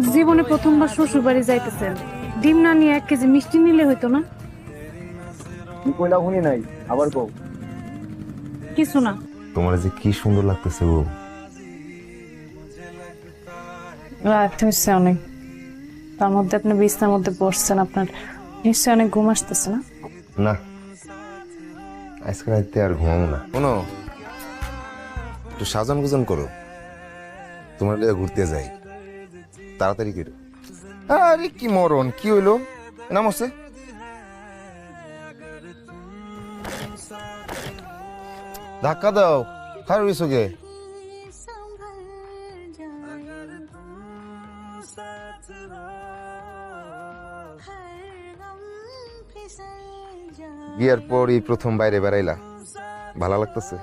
জীবনে প্রথমবার শ্বশুর বাড়ি যাইতেছেন। ডিম না নিয়ে এক কেজি মিষ্টি নিলে হইতো না? তুই কইলা শুনি নাই আবার কও। কিছু না। তোমার যে কি সুন্দর লাগতেছে গো রাত হচ্ছে অনেক। তার মধ্যে আপনি বিছনার মধ্যে বসছেন আপনার নিশ্চয়ই অনেক ঘুম আসতেছে না? না। আজকে রাতে আর ঘুমাবো না। শোনো একটু সাজন গুজন করো। তোমার লিগে ঘুরতে যাই। তাড়াতাড়ি করো আরে কি মরণ, কি হইল? নামছে ধাক্কা দাও খার হইছো গে বিয়ার পর এই প্রথম বাইরে বেড়াইলা। ভালো লাগতেছে?